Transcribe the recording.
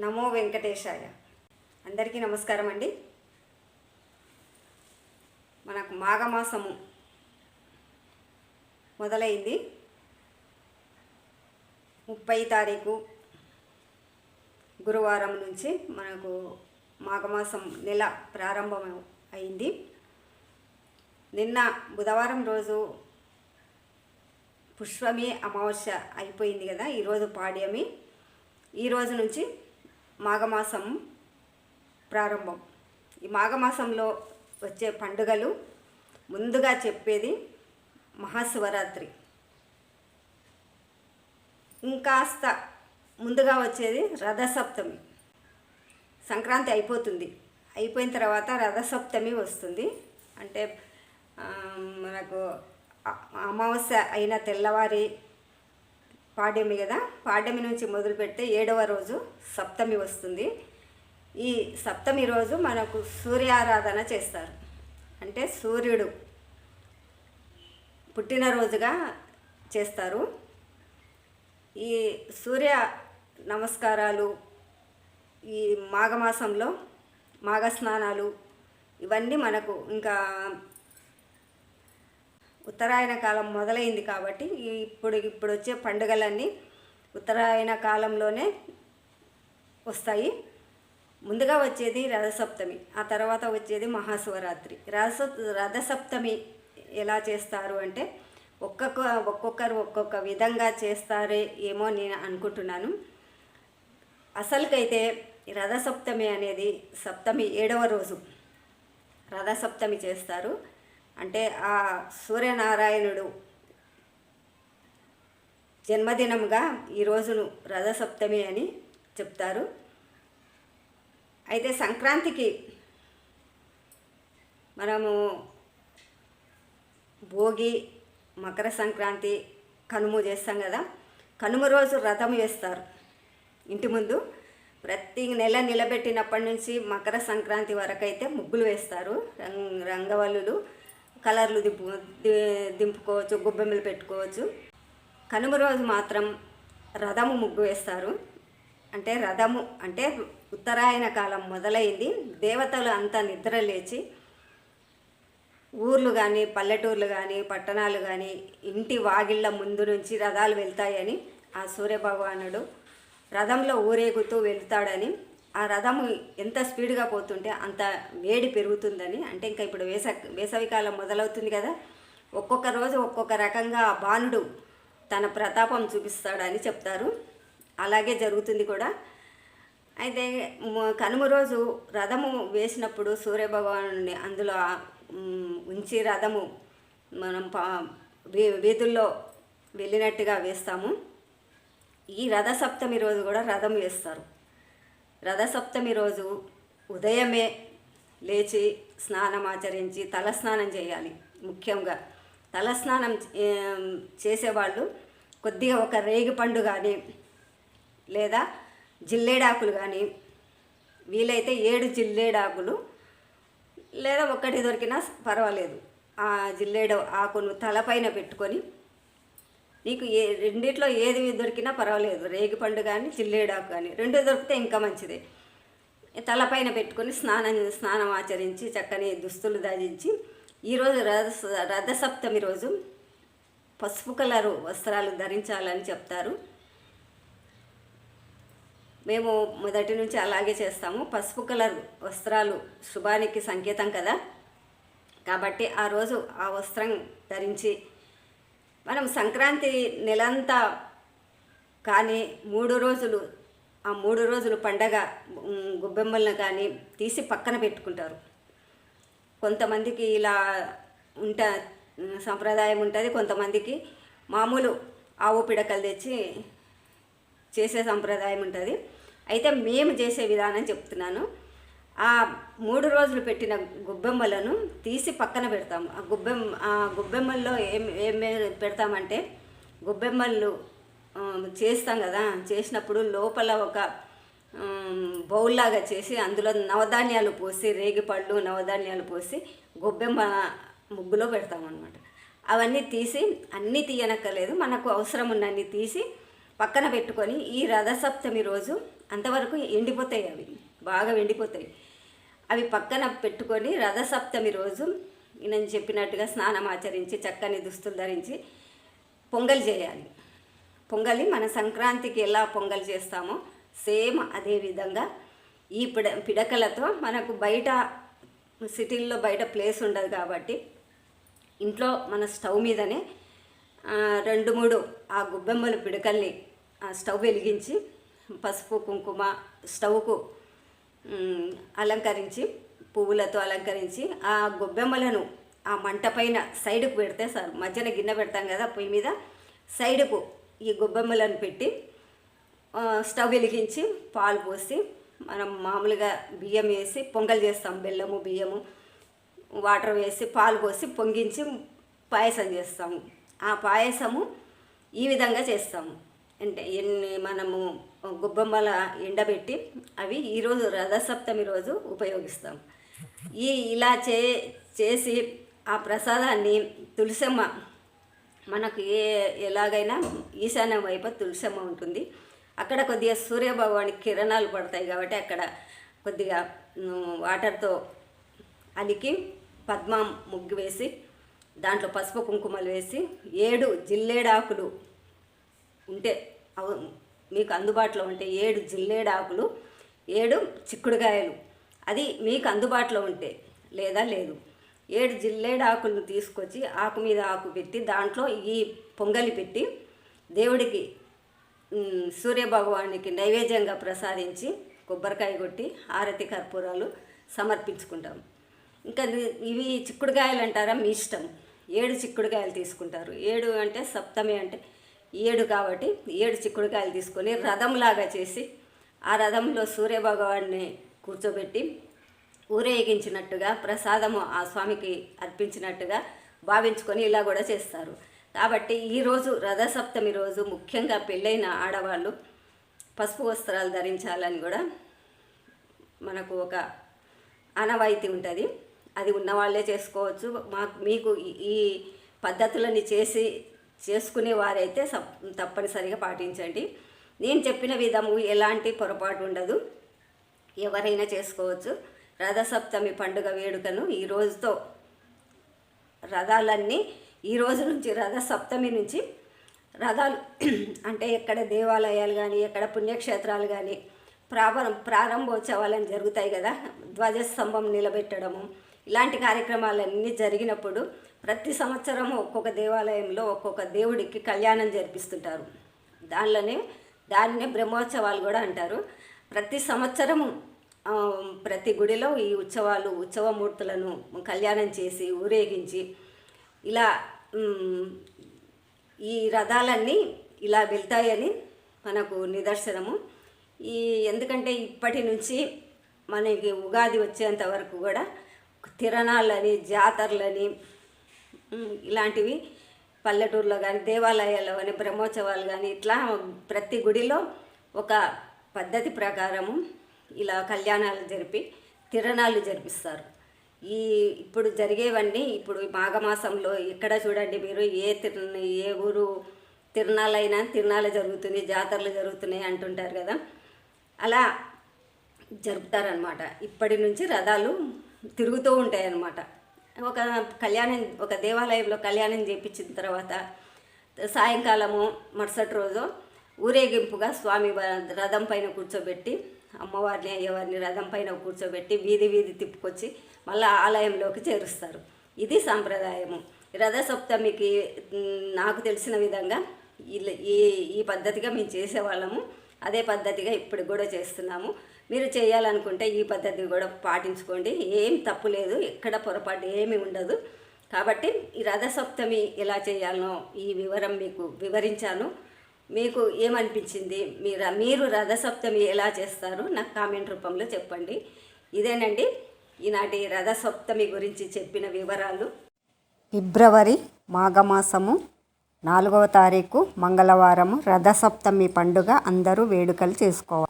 నమో వెంకటేశాయ. అందరికీ నమస్కారం అండి. మనకు మాఘమాసము మొదలైంది. ముప్పై తారీఖు గురువారం నుంచి మనకు మాఘమాసం నెల ప్రారంభం అయింది. నిన్న బుధవారం రోజు పుష్పమి అమావాస్య అయిపోయింది కదా ఈరోజు పాడ్యమి. ఈ రోజు నుంచి మాఘమాసం ప్రారంభం. ఈ మాఘమాసంలో వచ్చే పండుగలు ముందుగా చెప్పేది మహాశివరాత్రి. ఇంకాస్త ముందుగా వచ్చేది రథసప్తమి. సంక్రాంతి అయిపోతుంది. అయిపోయిన తర్వాత రథసప్తమి వస్తుంది. అంటే మనకు అమావాస్య అయిన తెల్లవారి పాడ్యమి కదా? పాడ్యమి నుంచి మొదలు పెడితే ఏడవ రోజు సప్తమి వస్తుంది. ఈ సప్తమి రోజు మనకు సూర్యారాధన చేస్తారు. అంటే సూర్యుడు పుట్టినరోజుగా చేస్తారు. ఈ సూర్య నమస్కారాలు ఈ మాఘమాసంలో మాఘ స్నానాలు ఇవన్నీ మనకు ఇంకా ఉత్తరాయణ కాలం మొదలైంది కాబట్టి ఇప్పుడు ఇప్పుడు వచ్చే పండుగలన్నీ ఉత్తరాయణ కాలంలోనే వస్తాయి. ముందుగా వచ్చేది రథసప్తమి ఆ తర్వాత వచ్చేది మహాశివరాత్రి. రథ రథసప్తమి ఎలా చేస్తారు అంటే ఒక్కొక్క ఒక్కొక్కరు ఒక్కొక్క విధంగా చేస్తారే ఏమో నేను అనుకుంటున్నాను. అసలుకైతే రథసప్తమి అనేది సప్తమి ఏడవ రోజు రథసప్తమి చేస్తారు. అంటే ఆ సూర్యనారాయణుడు జన్మదినంగా ఈ రోజును రథసప్తమి అని చెప్తారు. అయితే సంక్రాంతికి మనము భోగి మకర సంక్రాంతి కనుమ చేస్తాం కదా. కనుమ రోజు రథం వేస్తారు. ఇంటి ముందు ప్రతి నెల నిలబెట్టినప్పటి నుంచి మకర సంక్రాంతి వరకు అయితే ముగ్గులు వేస్తారు. రంగ్ రంగవల్లులు కలర్లు దింపు దింపుకోవచ్చు గుబ్బెమ్మలు పెట్టుకోవచ్చు. కనుమ రోజు మాత్రం రథము ముగ్గు వేస్తారు. అంటే రథము అంటే ఉత్తరాయణ కాలం మొదలైంది. దేవతలు అంతా నిద్ర లేచి ఊర్లు కానీ పల్లెటూర్లు కానీ పట్టణాలు కానీ ఇంటి వాగిళ్ళ ముందు నుంచి రథాలు వెళ్తాయని ఆ సూర్యభగవానుడు రథంలో ఊరేగుతూ వెళ్తాడని ఆ రథము ఎంత స్పీడ్గా పోతుంటే అంత వేడి పెరుగుతుందని అంటే ఇంకా ఇప్పుడు వేస వేసవికాలం మొదలవుతుంది కదా ఒక్కొక్క రోజు ఒక్కొక్క రకంగా ఆ బాణుడు తన ప్రతాపం చూపిస్తాడని చెప్తారు. అలాగే జరుగుతుంది కూడా. అయితే కనుమ రోజు రథము వేసినప్పుడు సూర్యభగవాను అందులో ఉంచి రథము మనం వీధుల్లో వెళ్ళినట్టుగా వేస్తాము. ఈ రథసప్తమి రోజు కూడా రథం వేస్తారు. రథసప్తమి రోజు ఉదయమే లేచి స్నానం ఆచరించి తలస్నానం చేయాలి ముఖ్యంగా. తలస్నానం చేసేవాళ్ళు కొద్దిగా ఒక రేగి పండు కానీ లేదా జిల్లేడాకులు కానీ వీలైతే ఏడు జిల్లేడాకులు లేదా ఒక్కటి దొరికినా పర్వాలేదు. ఆ జిల్లేడు ఆకును తలపైన పెట్టుకొని నీకు ఏ రెండిట్లో ఏది దొరికినా పర్వాలేదు. రేగిపండు కానీ చిల్లేడాకు కానీ రెండు దొరికితే ఇంకా మంచిది. తలపైన పెట్టుకొని స్నానం స్నానం ఆచరించి చక్కని దుస్తులు ధరించి ఈరోజు రథ రథసప్తమి రోజు పసుపు కలరు వస్త్రాలు ధరించాలని చెప్తారు. మేము మొదటి నుంచి అలాగే చేస్తాము. పసుపు కలర్ వస్త్రాలు శుభానికి సంకేతం కదా. కాబట్టి ఆ రోజు ఆ వస్త్రం ధరించి మనం సంక్రాంతి నెలంతా కానీ మూడు రోజులు ఆ మూడు రోజులు పండగ గుబ్బెమ్మలను గొబ్బెమ్మలను కానీ తీసి పక్కన పెట్టుకుంటారు. కొంతమందికి ఇలా ఉంట సంప్రదాయం ఉంటుంది కొంతమందికి మామూలు ఆవు పిడకలు తెచ్చి చేసే సంప్రదాయం ఉంటుంది. అయితే మేము చేసే విధానం చెప్తున్నాను. ఆ మూడు రోజులు పెట్టిన గుబ్బెమ్మలను తీసి పక్కన పెడతాము. ఆ గుబ్బెమ్మ ఆ గుబ్బెమ్మల్లో ఏం ఏం పెడతామంటే గుబ్బెమ్మలు చేస్తాం కదా. చేసినప్పుడు లోపల ఒక బౌల్లాగా చేసి అందులో నవధాన్యాలు పోసి రేగిపళ్ళు నవధాన్యాలు పోసి గొబ్బెమ్మ ముగ్గులో పెడతామన్నమాట. అవన్నీ తీసి అన్నీ తీయనక్కర్లేదు. మనకు అవసరం ఉన్నన్ని తీసి పక్కన పెట్టుకొని ఈ రథసప్తమి రోజు అంతవరకు ఎండిపోతాయి అవి. బాగా వెండిపోతాయి. అవి పక్కన పెట్టుకొని రథసప్తమి రోజు నేను చెప్పినట్టుగా స్నానం ఆచరించి చక్కని దుస్తులు ధరించి పొంగల్ చేయాలి. పొంగలి మన సంక్రాంతికి ఎలా పొంగల్ చేస్తామో సేమ్ అదే విధంగా ఈ పిడ పిడకలతో మనకు బయట సిటీల్లో బయట ప్లేస్ ఉండదు కాబట్టి ఇంట్లో మన స్టవ్ మీదనే రెండు మూడు ఆ గుబ్బెమ్మల పిడకల్ని ఆ స్టవ్ వెలిగించి పసుపు కుంకుమ స్టవ్కు అలంకరించి పువ్వులతో అలంకరించి ఆ గొబ్బెమ్మలను ఆ మంట పైన సైడ్కు పెడితే సార్ మధ్యన గిన్నె పెడతాం కదా పొయ్యి మీద సైడ్కు ఈ గొబ్బెమ్మలను పెట్టి స్టవ్ వెలిగించి పాలు పోసి మనం మామూలుగా బియ్యం వేసి పొంగల్ చేస్తాం బెల్లము బియ్యము వాటర్ వేసి పాలు పోసి పొంగించి పాయసం చేస్తాము. ఆ పాయసము ఈ విధంగా చేస్తాము. అంటే ఎన్ని మనము గుబ్బమ్మల ఎండబెట్టి అవి ఈరోజు రథసప్తమి రోజు ఉపయోగిస్తాం. ఈ ఇలా చే చేసి ఆ ప్రసాదాన్ని తులసమ్మ మనకు ఏ ఎలాగైనా ఈశాన్యం వైపు తులసమ్మ ఉంటుంది. అక్కడ కొద్దిగా సూర్యభగవానికి కిరణాలు పడతాయి కాబట్టి అక్కడ కొద్దిగా వాటర్తో అలికి పద్మ ముగ్గు వేసి దాంట్లో పసుపు కుంకుమలు వేసి ఏడు జిల్లేడాకులు ఉంటే అవు మీకు అందుబాటులో ఉంటే ఏడు జిల్లేడాకులు ఏడు చిక్కుడుకాయలు. అది మీకు అందుబాటులో ఉంటే లేదా లేదు. ఏడు జిల్లేడాకులను తీసుకొచ్చి ఆకు మీద ఆకు పెట్టి దాంట్లో ఈ పొంగలి పెట్టి దేవుడికి సూర్యభగవానికి నైవేద్యంగా ప్రసాదించి కొబ్బరికాయ కొట్టి హారతి కర్పూరాలు సమర్పించుకుంటాం. ఇంకా ఇవి చిక్కుడుకాయలు అంటారా మీ ఇష్టం. ఏడు చిక్కుడుకాయలు తీసుకుంటారు. ఏడు అంటే సప్తమి అంటే ఏడు కాబట్టి ఏడు చిక్కుడుకాయలు తీసుకొని రథంలాగా చేసి ఆ రథంలో సూర్యభగవాన్ని కూర్చోబెట్టి ఊరేగించినట్టుగా ప్రసాదము ఆ స్వామికి అర్పించినట్టుగా భావించుకొని ఇలా కూడా చేస్తారు. కాబట్టి ఈరోజు రథసప్తమి రోజు ముఖ్యంగా పెళ్ళైన ఆడవాళ్ళు పసుపు వస్త్రాలు ధరించాలని కూడా మనకు ఒక ఆనవాయితీ ఉంటుంది. అది ఉన్నవాళ్ళే చేసుకోవచ్చు. మాకు మీకు ఈ- ఈ పద్ధతులని చేసి చేసుకునే వారైతే సప్- తప్పనిసరిగా పాటించండి. నేను చెప్పిన విధము ఎలాంటి పొరపాటు ఉండదు. ఎవరైనా చేసుకోవచ్చు. రథసప్తమి పండుగ వేడుకను ఈ రోజుతో రథాలన్నీ ఈ రోజు నుంచి రథ సప్తమి నుంచి రథాలు అంటే ఎక్కడ దేవాలయాలు కానీ ఎక్కడ పుణ్యక్షేత్రాలు కానీ ప్రారంభ ప్రారంభోత్సవాలని జరుగుతాయి కదా. ధ్వజస్తంభం నిలబెట్టడము ఇలాంటి కార్యక్రమాలన్నీ జరిగినప్పుడు ప్రతి సంవత్సరం ఒక్కొక్క దేవాలయంలో ఒక్కొక్క దేవుడికి కళ్యాణం జరిపిస్తుంటారు. దానిలోనే దాన్నే బ్రహ్మోత్సవాలు కూడా అంటారు. ప్రతి సంవత్సరము ప్రతి గుడిలో ఈ ఉత్సవాలు ఉత్సవమూర్తులను కళ్యాణం చేసి ఊరేగించి ఇలా ఈ రథాలన్నీ ఇలా వెళ్తాయని మనకు నిదర్శనము. ఈ ఎందుకంటే ఇప్పటి నుంచి మనకి ఉగాది వచ్చేంత వరకు కూడా తిరణాలని జాతరలని ఇలాంటివి పల్లెటూరులో కానీ దేవాలయాల్లో కానీ బ్రహ్మోత్సవాలు కానీ ఇట్లా ప్రతి గుడిలో ఒక పద్ధతి ప్రకారము ఇలా కళ్యాణాలు జరిపి తిరణాలు జరిపిస్తారు. ఈ ఇప్పుడు జరిగేవన్నీ ఇప్పుడు మాఘమాసంలో ఎక్కడ చూడండి మీరు ఏ తిరున ఏ ఊరు తిరణాలైనా తిరణాలు జరుగుతుంది జాతరలు జరుగుతున్నాయి అంటుంటారు కదా. అలా జరుపుతారనమాట ఇప్పటి నుంచి రథాలు తిరుగుతూ ఉంటాయి అన్నమాట ఒక కళ్యాణం ఒక దేవాలయంలో కళ్యాణం చేయించిన తర్వాత సాయంకాలము మరుసటి రోజు ఊరేగింపుగా స్వామి రథం పైన కూర్చోబెట్టి అమ్మవారిని అయ్యవారిని రథం పైన కూర్చోబెట్టి వీధి వీధి తిప్పుకొచ్చి మళ్ళీ ఆలయంలోకి చేరుస్తారు. ఇది సాంప్రదాయము. రథసప్తమికి సప్తమికి నాకు తెలిసిన విధంగా ఈ ఈ పద్ధతిగా మేము చేసేవాళ్ళము. అదే పద్ధతిగా ఇప్పుడు కూడా చేస్తున్నాము. మీరు చేయాలనుకుంటే ఈ పద్ధతి కూడా పాటించుకోండి. ఏం తప్పు లేదు. ఎక్కడ పొరపాటు ఏమీ ఉండదు. కాబట్టి ఈ రథసప్తమి ఎలా చేయాలనో ఈ వివరం మీకు వివరించాను. మీకు ఏమనిపించింది? మీరు మీరు రథసప్తమి ఎలా చేస్తారు? నాకు కామెంట్ రూపంలో చెప్పండి. ఇదేనండి. ఈనాటి రథసప్తమి గురించి చెప్పిన వివరాలు. ఫిబ్రవరి మాఘమాసము నాలుగవ తారీఖు మంగళవారము రథసప్తమి పండుగ అందరూ వేడుకలు చేసుకోవాలి.